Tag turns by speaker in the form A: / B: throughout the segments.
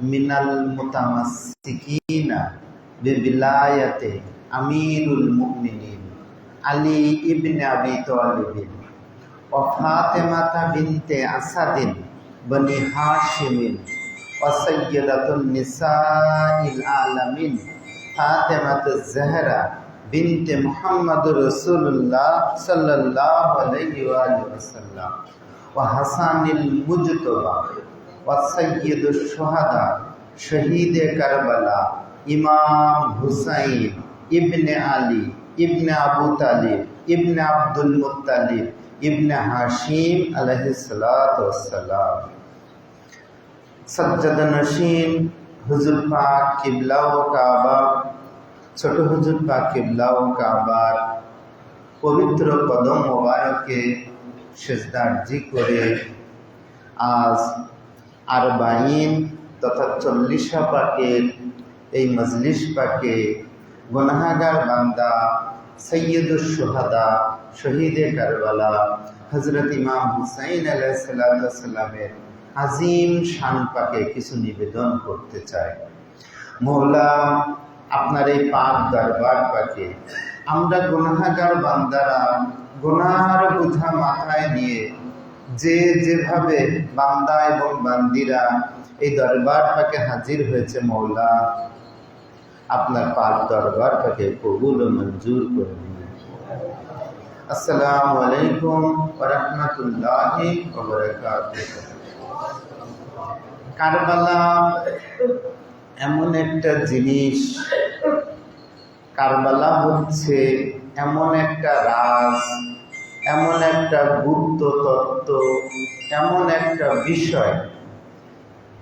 A: মিনাল মুতামাসসিকিনা বিবিলায়াতে আমিরুল মুমিনিন। আলী ইবনে আবি তালিব ও ফাতেমাতা বিনতে আসাদিন বনি হাশিমিন ও সৈয়দাতুন নিসাইল আলামিন। ফাতেমাত জাহরা বিনতে মুহাম্মদ রাসূলুল্লাহ সাল্লাল্লাহু আলাইহি ওয়াসাল্লাম। ও হাসানিল মুজতবা ও সৈয়দুল সোহাদা শহীদ কারবালা, ইমাম হুসাইন, ইবনে আলী, ইবনে আবু তালিব, ইবনে আব্দুল মুত্তালিব, ইবনে হাশিম আলহিসালাম সজ্জাদ নসীন হুজুর পাক কিবলা ও কাবা, ছোট হুজুর পাক কিবলা ও কাবার পবিত্র কদম মোবারকে সেজদার্জি করে আজ আরবাইন তথা চল্লিশা পাকের এই মজলিস পাকে গুনাহাগার বান্দা সৈয়দুল সোহাদা শহীদে কারবালা হজরত ইমাম হুসাইন আলাইসাল্লামের আজিম শান পাকে কিছু নিবেদন করতে চাই। মৌলা আপনার এই পাক দরবার পাকে আমরা গুনাহাগার বান্দারা গুনার বোঝা মাথায় নিয়ে যে যেভাবে বান্দা এবং বান্দিরা এই দরবার পাকে হাজির হয়েছে মৌলা, আপনার পাক দরবার পাকে কবুল ও মঞ্জুর করে দিন আসসালামু আলাইকুম কারবালা এমন একটা জিনিস, কারবালা হচ্ছে এমন একটা রাজ এমন একটা গুপ্ত তত্ত্ব, এমন একটা বিষয়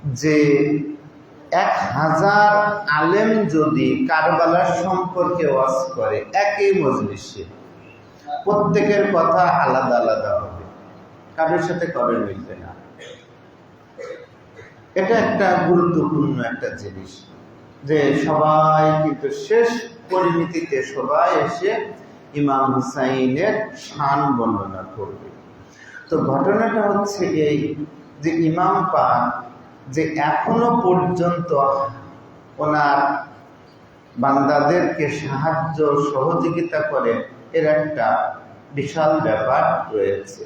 A: যে এক হাজার আলেম যদি কারবালার সম্পর্কে ওয়াজ করে, একই মজলিসে, প্রত্যেকের কথা আলাদা আলাদা হবে। কারোর সাথে কবে মিলবে না? এটা একটা গুরুত্বপূর্ণ একটা জিনিস যে সবাই কিন্তু শেষ পরিণতিতে সবাই এসে ইমাম হুসাইনের শান বর্ণনা করবে। তো ঘটনাটা হচ্ছে এই যে ইমাম পাক যে এখনও পর্যন্ত ওনার বান্দাদেরকে সাহায্য সহযোগিতা করে এর একটা বিশাল ব্যাপার রয়েছে।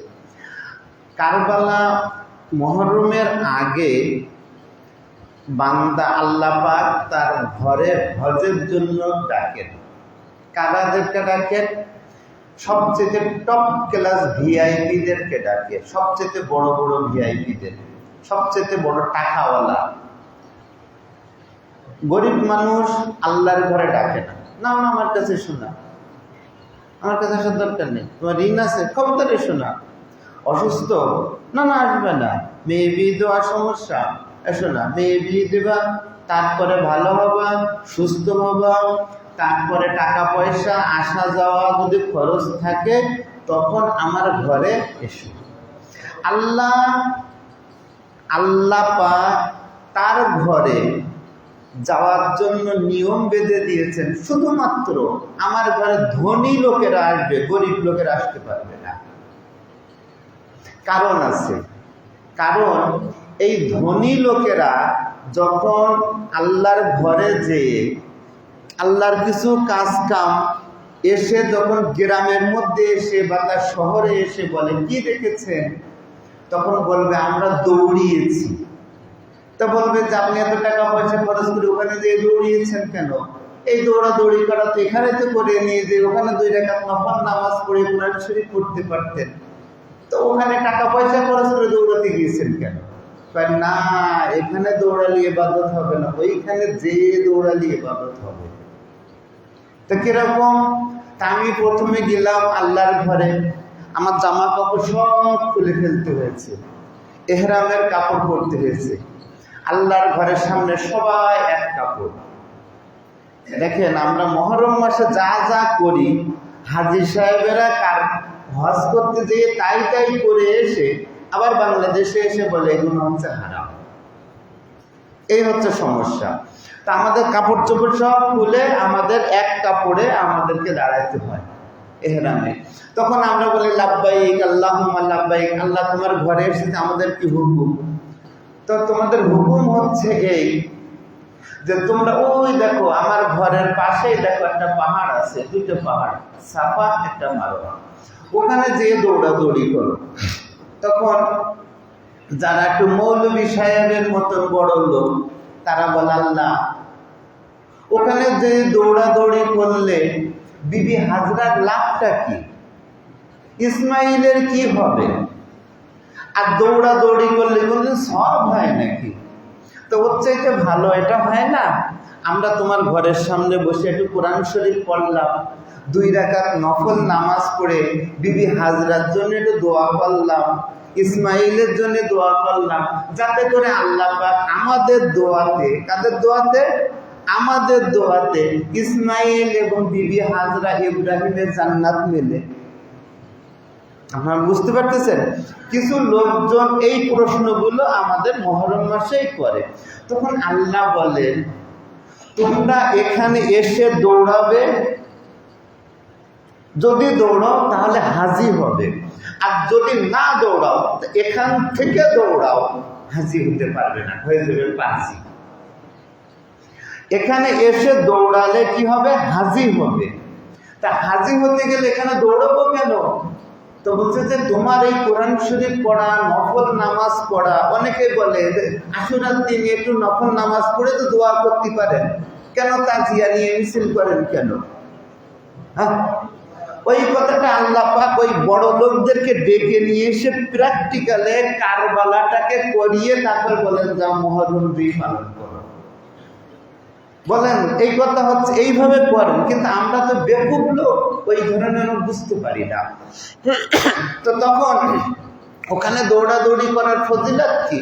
A: কারবালা মহরমের আগে বান্দা আল্লাহ পাক তার ঘরে হজের জন্য ডাকেন। কারাদেরকে ডাকেন সবচেয়ে টপ ক্লাস ভিআইপিদেরকে ডাকে। সবচেয়ে বড় বড় ভিআইপিদের সবচেয়ে বড় টাকাওয়ালা। গরিব মানুষ আল্লাহর ঘরে ডাকে না। না আমার কাছে শোনা। আমার কাছে আসার দরকার নেই। তোমার ঋণ আছে? খবরদারে শোনা। অসুস্থ? না না, আসবে না। মেয়ে, বিয়ে দেওয়ার সমস্যা? এসো না মেয়ে, বিয়ে দেবা, তারপরে ভালো হবা, সুস্থ হবা তারপরে টাকা পয়সা আসা যাওয়া যদি খরচ থাকে, তখন আমার ঘরে এসো। আল্লাহ আল্লাহ পা তার ঘরে যাওয়ার জন্য নিয়ম বেঁধে দিয়েছেন। শুধুমাত্র আমার ঘরে ধনী লোকেরা আসবে, গরিব লোকেরা আসতে পারবে না। কারণ আছে, কারণ এই ধনী লোকেরা যখন আল্লাহর ঘরে যেয়ে আল্লাহর কিছু কাজ কাম এসে যখন গ্রামের মধ্যে এসে বা তার শহরে এসে বলে, কি দেখেছেন? তখন বলবে, আমরা দৌড়িয়েছি। তা বলবে যে, আপনি এত টাকা পয়সা খরচ করে ওখানে যে দৌড়িয়েছেন কেন? এই দৌড়াদৌড়ি করা তো এখানে তো করে নিয়ে যে ওখানে দুই টাকা নফল নামাজ পড়ে কোরআন শরীফ পড়তে পারতেন। তো ওখানে টাকা পয়সা খরচ করে দৌড়াতে গিয়েছেন কেন? না, এখানে দৌড়ালি এবাদত হবে না, ওইখানে যে দৌড়ালি এবাদত হবে। তো কীরকম? তা আমি প্রথমে গেলাম আল্লাহর ঘরে। আমার জামা কাপড় সব খুলে ফেলতে হয়েছে। এহরামের কাপড় পরতে হয়েছে। আল্লাহর ঘরের সামনে সবাই এক কাপড়। দেখেন, আমরা মহরম মাসে যা যা করি, হাজির সাহেবেরা কার হজ করতে যেয়ে তাই তাই করে এসে আবার বাংলাদেশে এসে বলে, এগুলো হচ্ছে হারাম। এই হচ্ছে সমস্যা। তা আমাদের কাপড় চোপড় সব খুলে আমাদের এক কাপড়ে আমাদেরকে দাঁড়াইতে হয়। এহরামে। তখন আমরা বলি লাভবাইক আল্লাহ লাভবাইক আল্লাহ তোমার ঘরে এসেছে আমাদের কি হুকুম? তো তোমাদের হুকুম হচ্ছে এই যে তোমরা, ওই দেখো, আমার ঘরের পাশেই দেখো একটা পাহাড় আছে, দুটো পাহাড়, সাফা, একটা মারোয়া। ওখানে যে দৌড়াদৌড়ি করো। তখন যারা একটু মৌলবী সাহেবের মতন বড় লোক, তারা বলে, আল্লাহ ওখানে যে দৌড়াদৌড়ি করলে বিবি হাজরার লাভটা কি? ইসমাইলের কি হবে? আর দৌড়াদৌড়ি করলে বললে সব হয় নাকি? তো ওর চাইতে ভালো এটা হয় না। আমরা তোমার ঘরের সামনে বসে একটু কোরআন শরীফ পড়লাম, দুই রাকাত নফল নামাজ পড়ে বিবি হাজরার জন্য একটু দোয়া করলাম, ইসমাইলের জন্য দোয়া করলাম, যাতে করে আল্লাহ আমাদের দোয়াতে, কাদের দোয়াতে? আমাদের দোয়াতে ইসমাইল এবং বিবি হাজরা ইব্রাহিমের জান্নাত মেলে। আপনারা বুঝতে পারতেছেন? কিছু লোকজন এই প্রশ্নগুলো আমাদের মহরম মাসেই করে। তখন আল্লাহ বলেন, তোমরা এখানে এসে দৌড়াবে। যদি দৌড়াও তাহলে হাজি হবে। আর যদি না দৌড়াও এখান থেকে দৌড়াও। হাজি হতে পারবে না, হয়ে যাবে পাজি। এখানে এসে দৌড়ালে কি হবে? হাজি হবে। তা হাজি হতে গেলে এখানে দৌড়াবো কেন? তো বলছে যে তোমার এই কোরআন শরীফ পড়া, নফল নামাজ পড়া, অনেকে বলে যে আশুরার দিন একটু নফল নামাজ পড়ে তো দোয়া করতে পারেন। কেন তাজিয়া নিয়ে মিছিল করেন কেন? হ্যাঁ? ওই কথাটা আল্লাহ পাক ওই বড় লোকদেরকে ডেকে নিয়ে এসে প্র্যাকটিক্যালে কারবালাটাকে করিয়ে তারপর বলেন, যা মহরম দুই পালন বলেন, এই কথা হচ্ছে, এইভাবে করেন, কিন্তু আমরা তো বেকুব লোক, ওই ধরনের বুঝতে পারি না। তো তখন ওখানে দৌড়াদৌড়ি করার ফজিলাত কি?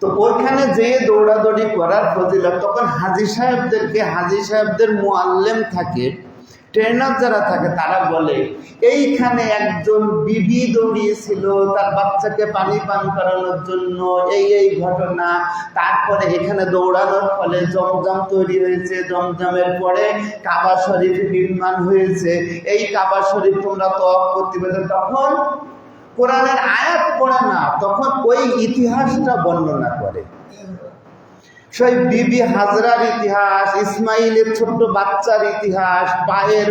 A: তো ওইখানে যে দৌড়াদৌড়ি করার ফজিলাত, তখন হাজি সাহেবদেরকে, হাজি সাহেবদের মোয়াল্লেম থাকে ট্রেনার যারা থাকে, তারা বলে, এইখানে একজন বিবি দৌড়িয়েছিল, তার বাচ্চাকে পানি পান করানোর জন্য, এই এই ঘটনা। তারপরে এখানে দৌড়ানোর ফলে জমজম তৈরি হয়েছে, জমজমের পরে কাবা শরীফ নির্মাণ হয়েছে। এই কাবা শরীফ তোমরা তো করতে তখন কোরআনের আয়াত পড়ে না, তখন ওই ইতিহাসটা বর্ণনা করে। সেই বিবি হাজরার ইতিহাস, ইসমাইলের ছোট্ট বাচ্চার ইতিহাস পায়ের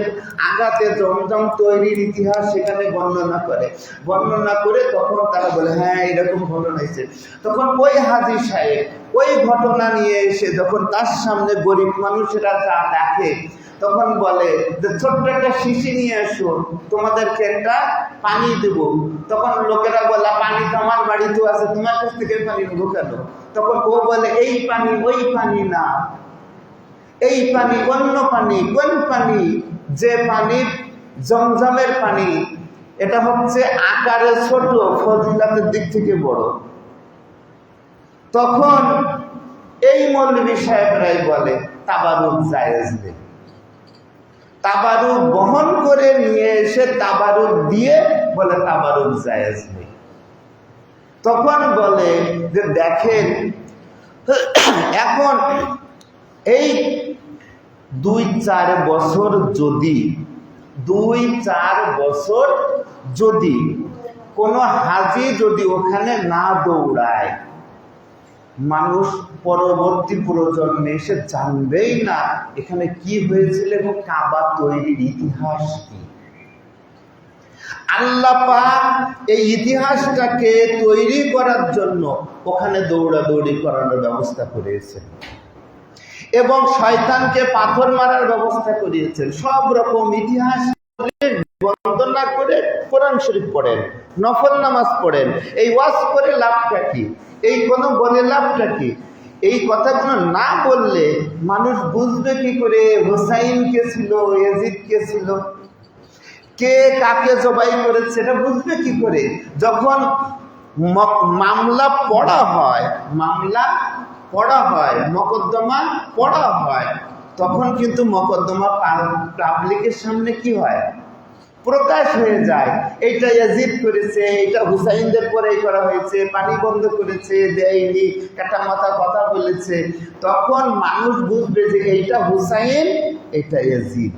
A: আঘাতে জমজম তৈরির ইতিহাস সেখানে বর্ণনা করে। বর্ণনা করে তখন তারা বলে হ্যাঁ এরকম ঘটনা হয়েছে। তখন ওই হাজির সাহেব ওই ঘটনা নিয়ে এসে যখন তার সামনে গরিব মানুষেরা যা দেখে, তখন বলে যে, ছোট্ট একটা শিশি নিয়ে এসো, তোমাদেরকে একটা পানি দেব। তখন লোকেরা বলে, পানি তো আমার বাড়িতেও আছে, তোমার কাছ থেকে পানি নেব কেন? তখন ও বলে, এই পানি, ওই পানি না। এই পানি অন্য পানি, কোন পানি? যে পানি জমজমের পানি, এটা হচ্ছে আকারে ছোট, ফজিলাতের দিক থেকে বড়। তখন এই মৌলবী সাহেবরাই বলে তাবারুক জায়েজ নেই। তাবারুক বহন করে নিয়ে এসে তাবারুক দিয়ে বলে তাবারুক জায়েজ নেই। তখন বলে যে, দেখেন, এখন এই দুই চার বছর যদি, দুই চার বছর যদি কোনো হাজি যদি ওখানে না দৌড়ায় মানুষ পরবর্তী প্রজন্মে এসে জানবেই না, এখানে কি হয়েছিল এবং কাবা তৈরির ইতিহাস কি। এই ইতিহাসটাকে তৈরি করার জন্য ওখানে দৌড়াদৌড়ি করানোর ব্যবস্থা করেছেন। এবং শয়তানকে পাথর মারার ব্যবস্থা করিয়েছেন। সব রকম ইতিহাস বন্দনা করে কোরআন শরীফ পড়েন, নফল নামাজ পড়েন। এই ওয়াজ করে লাভটা কি? এই কোনো বলে লাভটা কি? এই কথাগুলো না বললে মানুষ বুঝবে কি করে? হোসাইন কে ছিল? এজিদ কে ছিল? কে কাকে জবাই করেছে সেটা বুঝবে কি করে? যখন মামলা পড়া হয়, মামলা পড়া হয়, মকদ্দমা পড়া হয়, তখন কিন্তু মকদ্দমা পাবলিকের সামনে কি হয়? প্রকাশ হয়ে যায়। এইটা ইয়াজিদ করেছে, এটা হুসাইনদের পরেই করা হয়েছে, পানি বন্ধ করেছে, দেয়নি, কাটা মাথা কথা বলেছে। তখন মানুষ বুঝবে যে এইটা হুসাইন, এটা ইয়াজিদ।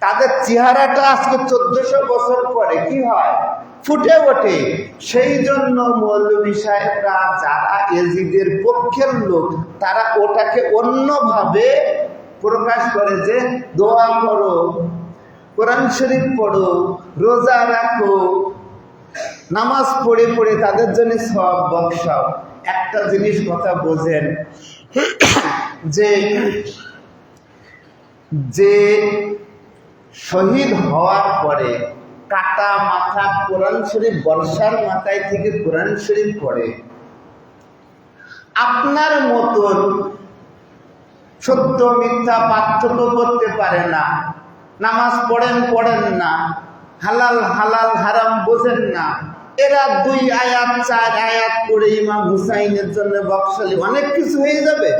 A: তাদের চেহারাটা আজকে চোদ্দশো বছর পরে কি হয়? ফুটে ওঠে। সেই জন্য মৌলবী সাহেবরা যারা এজিদের পক্ষের লোক, তারা ওটাকে অন্যভাবে প্রকাশ করে যে, দোয়া করো কোরআন শরীফ পড়ো, রোজা রাখো, নামাজ পড়ে পড়ে তাদের জন্য সব বক্সাও একটা জিনিস কথা বোঝেন, যে যে শহীদ হওয়ার পরে কাটা মাথা কোরআন শরীফ, বর্ষার মাথায় থেকে কোরআন শরীফ পড়ে। আপনার মতন সত্য মিথ্যা পার্থক্য করতে পারে না। নামাজ পড়েন পড়েন না। হালাল হালাল, হারাম বোঝেন না। এরা দুই আয়াত, চার আয়াত করে ইমাম হুসাইনের জন্য বকশালী। অনেক কিছু হয়ে যাবে।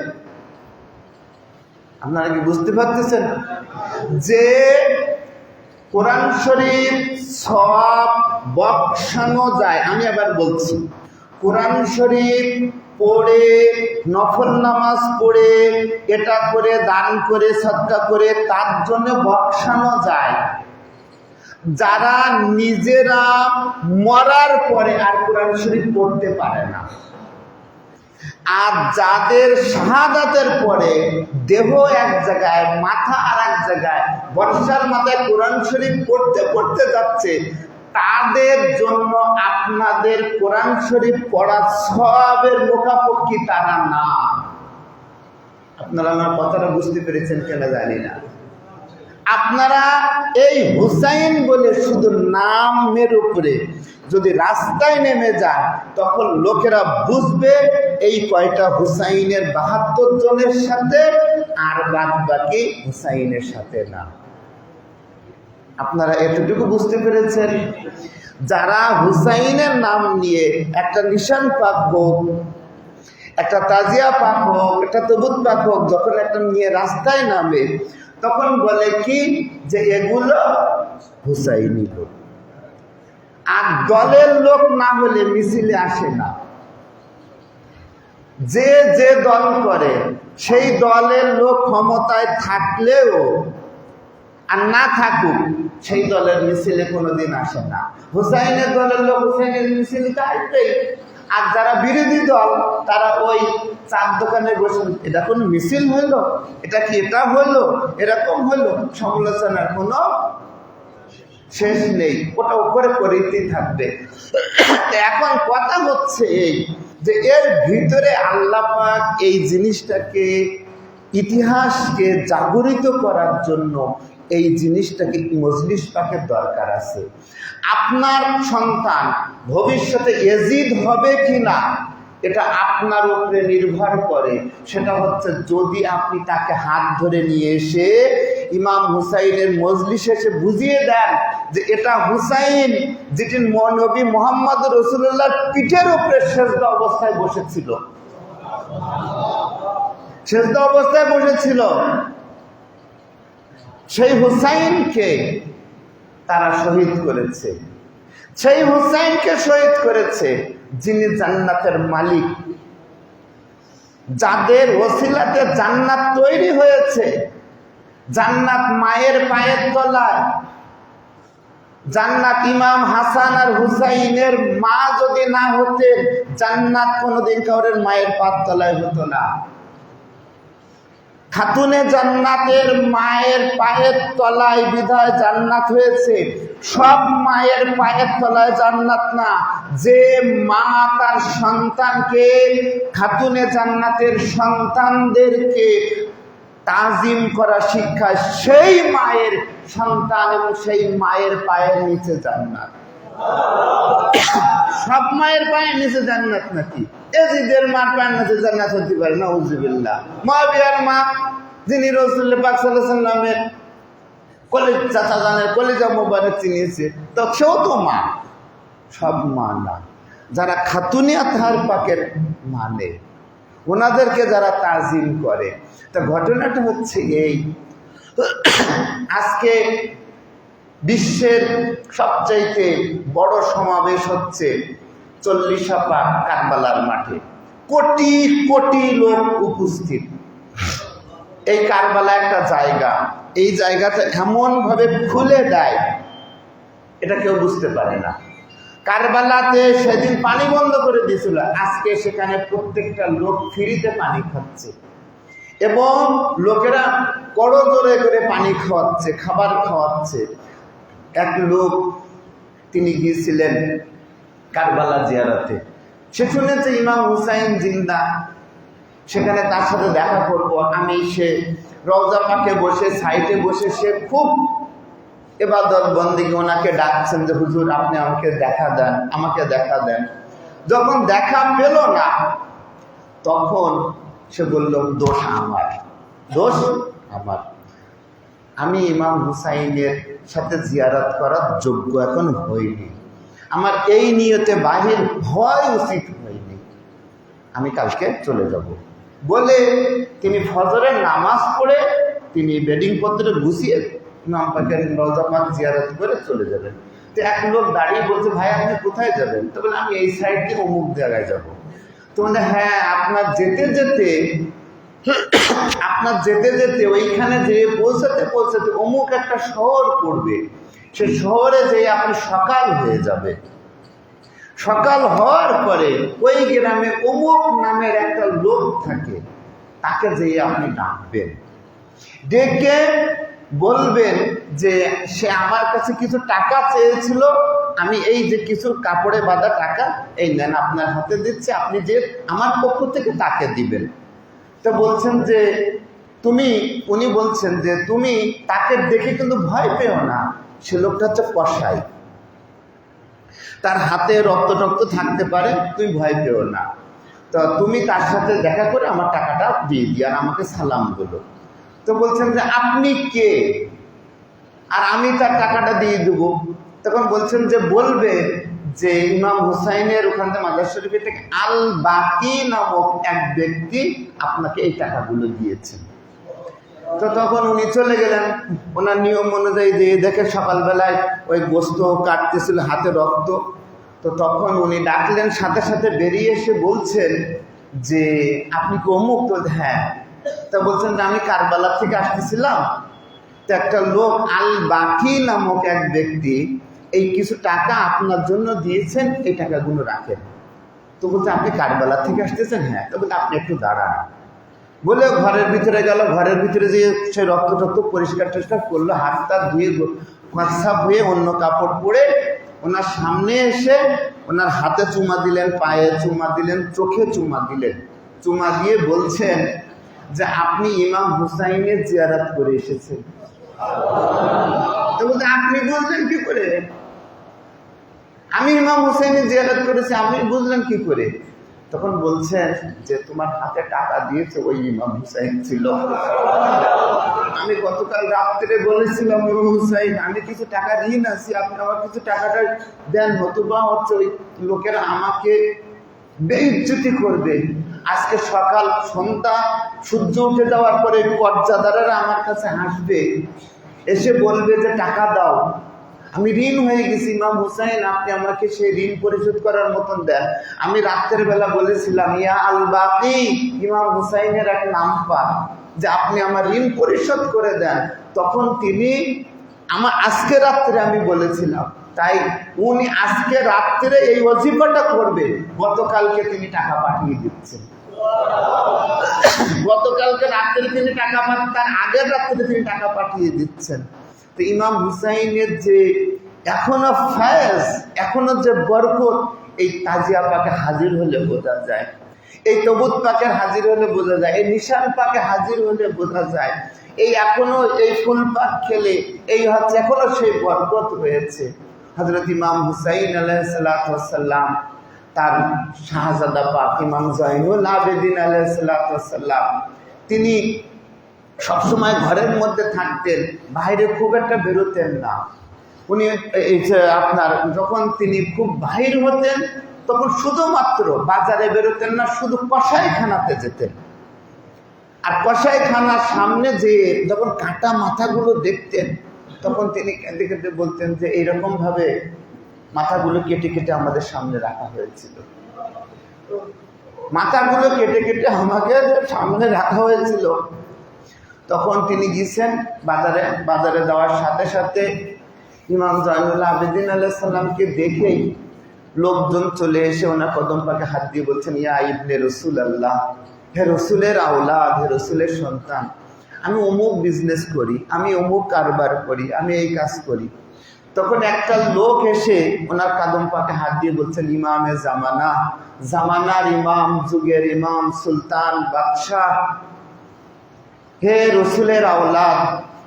A: আপনারা কি বুঝতে পারতেছেন? যে কোরআন শরীফ সব বকশানো যায়। আমি আবার বলছি, কোরআন শরীফ পড়ে, নফল নামাজ পড়ে, এটা করে, দান করে সদ্গা করে, তার জন্য বকশানো যায়। যারা নিজেরা মরার পরে আর কোরআন শরীফ পড়তে পারে না। আর যাদের শাহাদাতের পরে দেহ এক জায়গায়, মাথা আর এক জায়গায়, বর্ষার মাথায় কোরআন শরীফ পড়তে পড়তে যাচ্ছে তাদের জন্য আপনাদের কোরআন শরীফ পড়া সবের মুখাপক্ষি তারা না। আপনারা আমার কথাটা বুঝতে পেরেছেন কেন জানি না। আপনারা এই হুসাইন বলে শুধু নামের উপরে যদি রাস্তায় নেমে যান, তখন লোকেরা বুঝবে এই কয়টা হুসাইনের বাহাত্তর জনের সাথে আর বাদ বাকি হুসাইনের সাথে না। আপনারা এতটুকু বুঝতে পেরেছেন? যারা হুসাইনের নাম নিয়ে একটা নিশান পাক হোক, একটা তাজিয়া পাক হোক, একটা তবুত পাক হোক, যখন একটা নিয়ে রাস্তায় নামে, তখন বলে কি যে এগুলো হুসাইনি লোক। আর দলের লোক না হলে মিছিলে আসে না। যে যে দল করে, সেই দলের লোক ক্ষমতায় থাকলেও আর না থাকুক, সেই দলের মিছিলে কোনোদিন আসে না। হুসাইনের দলের লোক হুসাইনের মিছিলে তো আসবেই আর যারা বিরোধী দল, তারা ওই চার দোকানে বসে, এটা কোন মিছিল হইল? এটা কি এটা হইল? এরকম হইল? সমালোচনার কোনো শেষ নেই। ওটা উপরে করিতেই থাকবে। এখন কথা হচ্ছে এই যে এর ভিতরে আল্লাহ পাক এই জিনিসটাকে ইতিহাসকে জাগরিত করার জন্য এই জিনিসটাকে মজলিস পাকের দরকার আছে। আপনার সন্তান ভবিষ্যতে এজিদ হবে কি না এটা আপনার উপরে নির্ভর করে। সেটা হচ্ছে যদি আপনি তাকে হাত ধরে নিয়ে এসে ইমাম হুসাইনের মজলিস এসে বুঝিয়ে দেন যে এটা হুসাইন যেটি নবী মোহাম্মদ রসুল্লাহর পিঠের উপরে সেজদা অবস্থায় বসেছিল। সেজদা অবস্থায় বসেছিল। সেই হুসাইনকে তারা শহীদ করেছে। সেই হুসাইনকে শহীদ করেছে যিনি জান্নাতের মালিক। যাদের ওসিলাতে জান্নাত তৈরি হয়েছে, জান্নাত মায়ের পায়ের তলায়। জান্নাত ইমাম হাসান আর হুসাইনের মা যদি না হতেন, জান্নাত কোনোদিন কাউরের মায়ের পাত তলায় হতো না। খাতুনে জান্নাতের মায়ের পায়ের তলায় বিধায় জান্নাত হয়েছে। সব মায়ের পায়ের তলায় জান্নাত না। যে মা তার সন্তানকে, খাতুনে জান্নাতের সন্তানদেরকে তাজিম করা শিক্ষা সেই মায়ের সন্তান এবং সেই মায়ের পায়ের নিচে জান্নাত। সব মায়ের পায়ের নিচে জান্নাত নাকি? এজিদের মার পায়ের নিচে জান্নাত হতে পারে না উজুবিল্লাহ মহাবিয়ার মা, যিনি রসুল্লাহ পাক সাল্লামের কলেজ, চাচা জানের কলেজা মোবারক চিনিয়েছে, তো সেও তো মা। সব মা না। যারা খাতুনিয়া তাহার পাকের মানে ওনাদেরকে যারা তাজিম করে। তা ঘটনাটা হচ্ছে এই। আজকে বিশ্বের সবচাইতে বড় সমাবেশ হচ্ছে চল্লিশাপা কারবালার মাঠে। কোটি কোটি লোক উপস্থিত। এই কারবালা একটা জায়গা। এই জায়গাটা এমনভাবে খুলে দেয়, এটা কেউ বুঝতে পারে না। কারবালাতে সেদিন পানি বন্ধ করে দিয়েছিল। আজকে সেখানে প্রত্যেকটা লোক ফ্রিতে পানি খাচ্ছে। এবং লোকেরা করজোরে করে পানি খাওয়াচ্ছে, খাবার খাওয়াচ্ছে। এক লোক তিনি গিয়েছিলেন কারবালা জিয়ারাতে। সে শুনেছে ইমাম হুসাইন জিন্দা, সেখানে তার সাথে দেখা করব। আমি সে রওজা পাকে বসে, সাইডে বসে সে খুব এবাদত বন্দিকে ওনাকে ডাকছেন যে, হুজুর, আপনি আমাকে দেখা দেন, আমাকে দেখা দেন। যখন দেখা পেল না, তখন সে বলল, দোষ আমার দোষ আমার। আমি ইমাম হুসাইনের সাথে জিয়ারত করার যোগ্য এখন হইনি। আমার এই নিয়তে বাহির হওয়াই উচিত হয়নি। আমি কালকে চলে যাব। বলে তিনি ফজরের নামাজ পড়ে তিনি বেডিং পত্র গুছিয়ে ইমাম পাকের রওজা পাক জিয়ারত করে চলে যাবেন। তো এক লোক দাঁড়িয়ে বলছে, ভাই, আপনি কোথায় যাবেন? তো বলে, আমি এই সাইড দিয়ে অমুক জায়গায় যাব। তো বলে হ্যাঁ আপনার যেতে যেতে আপনার যেতে যেতে, ওইখানে যে পৌঁছাতে পৌঁছাতে অমুক একটা শহর পড়বে। সে শহরে যেয়ে আপনি সকাল হয়ে যাবে। সকাল হওয়ার পরে ওই গ্রামে অমুক নামের একটা লোক থাকে, তাকে যেয়ে আপনি ডাকবেন। ডেকে বলবেন যে, সে আমার কাছে কিছু টাকা চেয়েছিল, আমি এই যে কিছু কাপড়ে বাঁধা টাকা, এই নেন, আপনার হাতে দিচ্ছি, আপনি যে, আমার পক্ষ থেকে তাকে দিবেন। তো বলছেন যে তুমি, উনি বলছেন যে তুমি তাকে দেখে কিন্তু ভয় পেও না, সে লোকটা হচ্ছে কষাই তার হাতে রক্ত টক্ত থাকতে পারে, তুমি ভয় পেও না। তো তুমি তার সাথে দেখা করে আমার টাকাটা দিয়ে দিই আর আমাকে সালাম বলো। তো বলছেন যে আপনি কে? আর আমি তার টাকাটা দিয়ে দেবো। তখন বলছেন যে বলবে যে ইমাম হুসাইনের ওখান থেকে মাজার শরীফের থেকে আল বাকি নামক এক ব্যক্তি আপনাকে এই টাকাগুলো দিয়েছেন তো তখন উনি চলে গেলেন। ওনার নিয়ম অনুযায়ী দিয়ে দেখে সকালবেলায় ওই গোস্ত কাটতেছিল হাতে রক্ত। তো তখন উনি ডাকলেন, সাথে সাথে বেরিয়ে এসে বলছেন যে, আপনি কি অমুক? তো হ্যাঁ। তা বলছেন যে আমি কারবালা থেকে আসতেছিলাম। তো একটা লোক আল বাকি নামক এক ব্যক্তি এই কিছু টাকা আপনার জন্য দিয়েছেন, এই টাকাগুলো রাখেন। তো বলছে, আপনি কারবালা থেকে আসতেছেন? হ্যাঁ। তো বলছে, আপনি একটু দাঁড়ান। বলে ঘরের ভিতরে গেল। ঘরের ভিতরে যে সে রক্ত টক্ত পরিষ্কার টরিষ্কার করল হাত হাতটা ধুয়ে কচ্ছা ধুয়ে অন্য কাপড় পরে ওনার সামনে এসে ওনার হাতে চুমা দিলেন, পায়ে চুমা দিলেন, চোখে চুমা দিলেন। চুমা দিয়ে বলছেন যে, আপনি ইমাম হুসাইনের জিয়ারাত করে এসেছেন। তো বলতে আপনি বুঝলেন কি করে? আমি ইমাম হুসাইনের জিয়ারাত করেছি আপনি বুঝলেন কি করে? তখন বলছেন যে, তোমার হাতে টাকা দিয়েছে ওই ইমাম হুসাইন ছিল। আমি গতকাল রাত্রে বলেছিলাম ইমাম হুসাইন, আমি কিছু টাকা ঋণ আছি আপনি আমার কিছু টাকাটা দেন, নতুবা হচ্ছে ওই লোকেরা আমাকে বেইজ্জতি করবে। আজকে সকাল সন্ধ্যা, সূর্য উঠে যাওয়ার পরে পর্যাদারেরা আমার কাছে হাসবে, এসে বলবে যে, টাকা দাও। আমি ঋণ হয়ে গেছি, ইমাম হুসাইন, আপনি আমাকে সেই ঋণ পরিশোধ করার মতন দেন। আমি রাত্রের বেলা বলেছিলাম, ইয়া আল বাকি ইমাম হুসাইনের এক নাম পা যে আপনি আমার ঋণ পরিশোধ করে দেন। তখন তিনি আমার আজকে রাত্রে আমি বলেছিলাম, তাই উনি আজকে রাত্রে এই অজিফাটা করবে। গতকালকে তিনি টাকা পাঠিয়ে দিচ্ছেন। গতকালকে রাত্রে তিনি টাকা পাঠান তার আগের রাত্রে তিনি টাকা পাঠিয়ে দিচ্ছেন। তো ইমাম হুসাইনের যে এখনও ফায়াজ, এখনও যে বরকত, এই তাজিয়া পাকে হাজির হলে বোঝা যায়। এই তবুত পাকে হাজির হলে বোঝা যায়। এই নিশান পাকে হাজির হলে বোঝা যায়। এই এখনও এই ফুল পাক খেলে এই হচ্ছে এখনও সেই বরকত রয়েছে। হজরত ইমাম হুসাইন আলাইসাল্লাম তার শাহজাদা পাক ইমাম জাইনুল আবেদিন আলাইসাল্লাম তিনি সবসময় ঘরের মধ্যে থাকতেন, বাইরে খুব একটা বেরোতেন না। উনি আপনার, যখন তিনি খুব বাহির হতেন, তখন শুধুমাত্র বাজারে বেরোতেন না, শুধু কষাইখানাতে যেতেন। আর কষাইখানার সামনে যে যখন কাটা মাথাগুলো দেখতেন, তখন তিনি কেঁদে কেঁদে বলতেন যে এইরকম ভাবে মাথাগুলো কেটে কেটে আমাদের সামনে রাখা হয়েছিল। মাথাগুলো কেটে কেটে আমাকে সামনে রাখা হয়েছিল। তখন তিনি গিয়েছেন বাজারে। বাজারে যাওয়ার সাথে সাথে ইমাম জয়নুল্লাহ আবেদিন আল্লাহ সাল্লামকে দেখেই লোকজন চলে এসে ওনার কদম পাকে হাত দিয়ে বলছেন, ইয়া ইবনে রসুল আল্লাহ হে রসুলের আওলাদ, হে রসুলের সন্তান, আমি অমুক বিজনেস করি, আমি অমুক কারবার করি, আমি এই কাজ করি। তখন একটা লোক এসে ওনার কাদম পাকে হাত দিয়ে বলছেন, ইমামে জামানা, জামানার ইমাম, যুগের ইমাম, সুলতান, বাদশাহ হে রসুলের আওলাদ,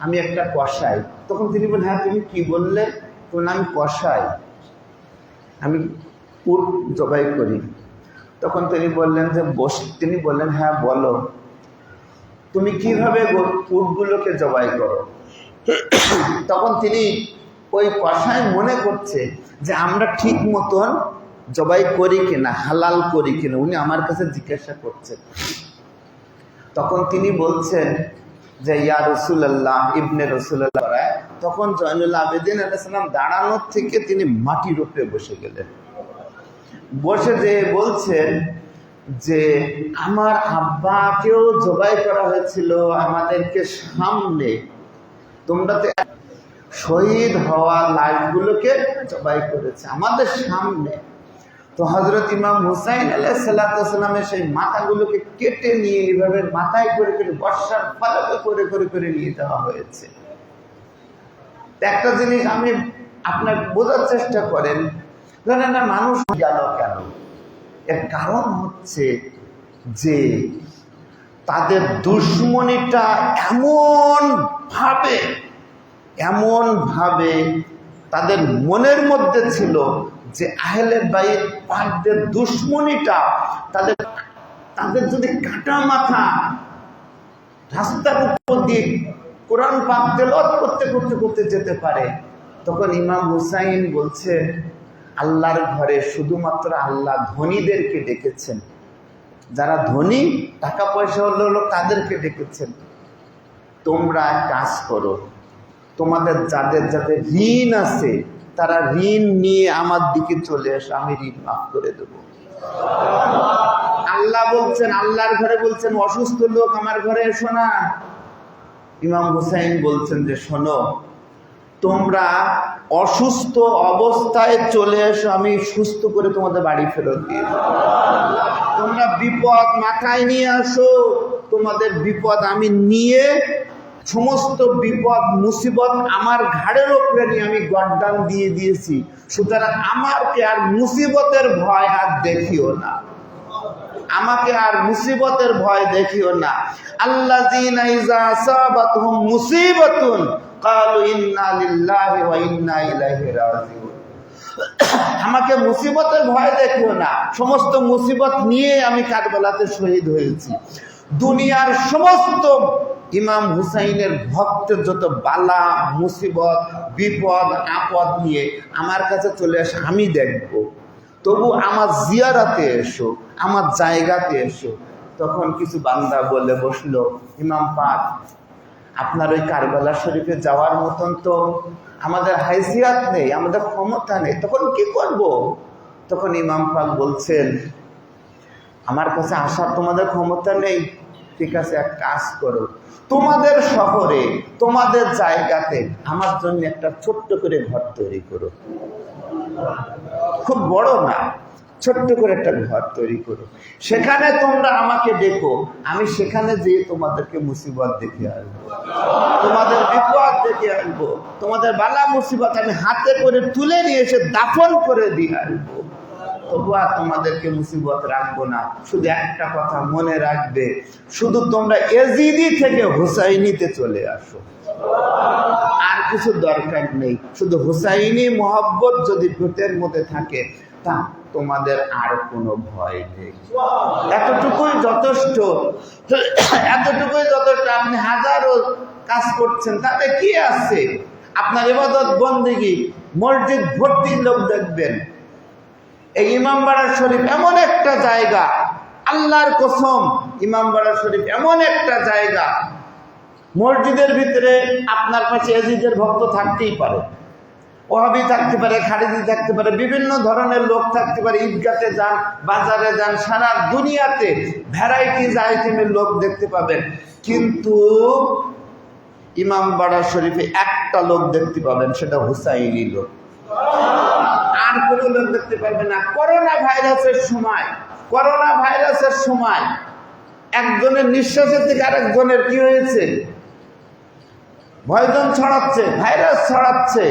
A: আমি একটা কষাই তখন তিনি বললেন হ্যাঁ তুমি কি বললে? তখন আমি কষাই আমি উট জবাই করি। তখন তিনি বললেন যে, বস তিনি বললেন হ্যাঁ বলো। তুমি কীভাবে উটগুলোকে জবাই করো? তখন তিনি ওই কষায় মনে করছে যে, আমরা ঠিক মতন জবাই করি কিনা, হালাল করি কিনা, উনি আমার কাছে জিজ্ঞাসা করছেন তখন তিনি বলছেন যে, ইয়া রসুল্লাহ ইবনে রসুল্লাহ তখন জয়নুল আবেদিন আলাইসালাম দাঁড়ানোর থেকে তিনি মাটির উপরে বসে গেলেন। বসে যে বলছেন যে, আমার আব্বাকেও জবাই করা হয়েছিল আমাদেরকে সামনে। তোমরা তো শহীদ হওয়া লাশগুলোকে জবাই করেছে। আমাদের সামনে। তো হজরত ইমাম হুসাইন আলাহ সাল্লামের সেই মাথাগুলোকে কেটে নিয়ে এইভাবে মাথায় করে করে বর্ষার ফালাকে করে করে করে নিয়ে যাওয়া হয়েছে। একটা জিনিস আমি আপনার বোঝার চেষ্টা করেন না না না মানুষ গেল কেন? এর কারণ হচ্ছে যে তাদের দুশ্মনীটা এমন ভাবে এমন ভাবে তাদের মনের মধ্যে ছিল যে আহলে বাইত পাকদের দুশ্মনীটা, তাদের তাদের যদি কাটা মাথা রাস্তার উপর দিয়ে কোরআন পাক তেলত করতে করতে করতে যেতে পারে, তখন ইমাম হুসাইন বলছে, আল্লাহর ঘরে শুধুমাত্র আল্লাহ ধনীদেরকে ডেকেছেন। যারা ধনী, টাকা পয়সা হলো হলো তাদেরকে ডেকেছেন। তোমরা কাজ করো, তোমাদের যাদের যাদের ঋণ আছে তারা ঋণ নিয়ে আমার দিকে চলে এসো আমি ঋণ মাফ করে দেবো আল্লাহ বলছেন, আল্লাহর ঘরে বলছেন, অসুস্থ লোক আমার ঘরে এসো না ইমাম হুসাইন বলছেন যে, শোনো, তোমরা অসুস্থ অবস্থায় চলে এসো, আমি সুস্থ করে তোমাদের বাড়ি ফেরত দিয়ে। তোমরা বিপদ মাথায় নিয়ে আসো, তোমাদের বিপদ আমি নিয়ে সমস্ত বিপদ, মুসিবত আমার ঘাড়ের ওপরে নিয়ে আমি গড্ডান দিয়ে দিয়েছি। সুতরাং আমাকে আর মুসিবতের ভয় আর দেখিও না। আমাকে আর মুসিবতের ভয় দেখিও না। আল্লাহ মুসিবতুন ইন্না আমাকে মুসিবতের ভয় দেখিও না। সমস্ত মুসিবত নিয়ে আমি কারবালাতে শহীদ হয়েছি। দুনিয়ার সমস্ত ইমাম হুসাইনের ভক্তের যত বালা, মুসিবত, বিপদ, আপদ নিয়ে আমার কাছে চলে আসে, আমি দেখব। তবু আমার জিয়ারাতে এসো, আমার জায়গাতে এসো। তখন কিছু বান্দা বলে বসল, ইমাম পাক, আপনার ওই কারবালা শরীফে যাওয়ার মতন তো আমাদের হাইজিয়াত নেই, আমাদের ক্ষমতা নেই, তখন কি করব? তখন ইমাম পাক বলছেন, আমার কাছে আসার তোমাদের ক্ষমতা নেই। ঠিক আছে, এক কাজ করো। তোমাদের শহরে, তোমাদের জায়গাতে আমার জন্য একটা ছোট্ট করে ঘর তৈরি করো। খুব বড় না, ছোট্ট করে একটা ঘর তৈরি করো। সেখানে তোমরা আমাকে ডেকো, আমি সেখানে যেয়ে তোমাদেরকে মুসিবত দেখে আসব তোমাদের বিপদ দেখে আসব তোমাদের বালা মুসিবত আমি হাতে করে তুলে নিয়ে এসে দাফন করে দিয়ে আসব আর তোমাদেরকে মুসিবত রাখব না। শুধু একটা কথা মনে রাখবে, শুধু তোমরা এজিদি থেকে হুসাইনিতে চলে আসো। আর কিছু দরকার নেই। শুধু হুসাইনি মোহব্বত যদি পেটের মধ্যে থাকে, তা তোমাদের আর কোনো ভয় নেই। এতটুকুই যথেষ্ট। এতটুকুই যথেষ্ট। আপনি হাজারো কাজ করছেন, তাতে কি আছে? আপনার এবাদত বন্দিগি। মসজিদ ভর্তি লোক দেখবেন। এই ইমামবাড়া শরীফ এমন একটা জায়গা, আল্লাহর কসম ইমামবাড়া শরীফ এমন একটা জায়গা, মসজিদের ভিতরে আপনার কাছে এজিদের ভক্ত থাকতেই পারে, ওহাবি থাকতে পারে, খারিজি থাকতে পারে, বিভিন্ন ধরনের লোক থাকতে পারে, ঈদগাতে যান, বাজারে যান, সারা দুনিয়াতে ভ্যারাইটিজ আইটেমের লোক দেখতে পাবেন, কিন্তু ইমামবাড়া শরীফে একটা লোক দেখতে পাবেন, সেটা হুসাইনি লোক। আর কোনো লোক দেখতে পারবে না। করোনা ভাইরাসের সময় করোনা ভাইরাসের সময় একজনের নিঃশ্বাসের থেকে আরেকজনের কি হয়েছে? ভয়জন ছড়াচ্ছে, ভাইরাস ছড়াচ্ছে।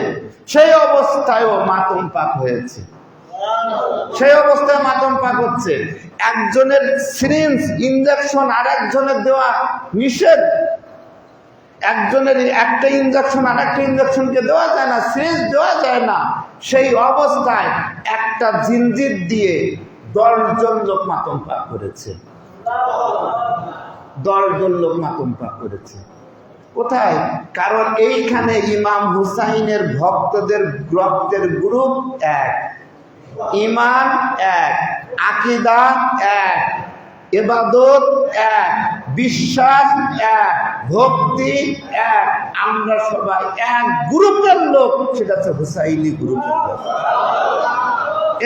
A: সেই অবস্থায়ও মাতম পাক হয়েছে। সেই অবস্থায় মাতম পাক হচ্ছে। একজনের সিরিঞ্জ ইঞ্জেকশন আর একজনের দেওয়া নিষেধ। একজনের একটা ইঞ্জেকশন আর একটা ইঞ্জেকশনকে দেওয়া যায় না, সিরিঞ্জ দেওয়া যায় না। সেই অবস্থায় একটা জিনজির দিয়ে দশজন লোক মাতম পাক করেছে। দশজন লোক মাতম পাক করেছে। কোথায়? কারণ এইখানে ইমাম হুসাইনের ভক্তদের রক্তের গ্রুপ এক। ইমান এক, আকিদা এক এবাদত এক, বিশ্বাস এক, ভক্তি এক। আমরা সবাই এক গ্রুপের লোক, সেটা হচ্ছে হুসাইনি গ্রুপের লোক।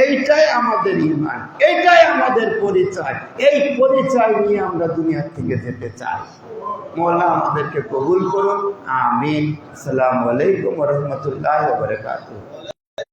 A: এইটাই আমাদের ইমান, এইটাই আমাদের পরিচয়। এই পরিচয় নিয়ে আমরা দুনিয়ার থেকে যেতে চাই। মোল্লা আমাদেরকে কবুল করুন। আমিন। আসসালামু আলাইকুম রহমতুল্লাহ বরকাতুহ।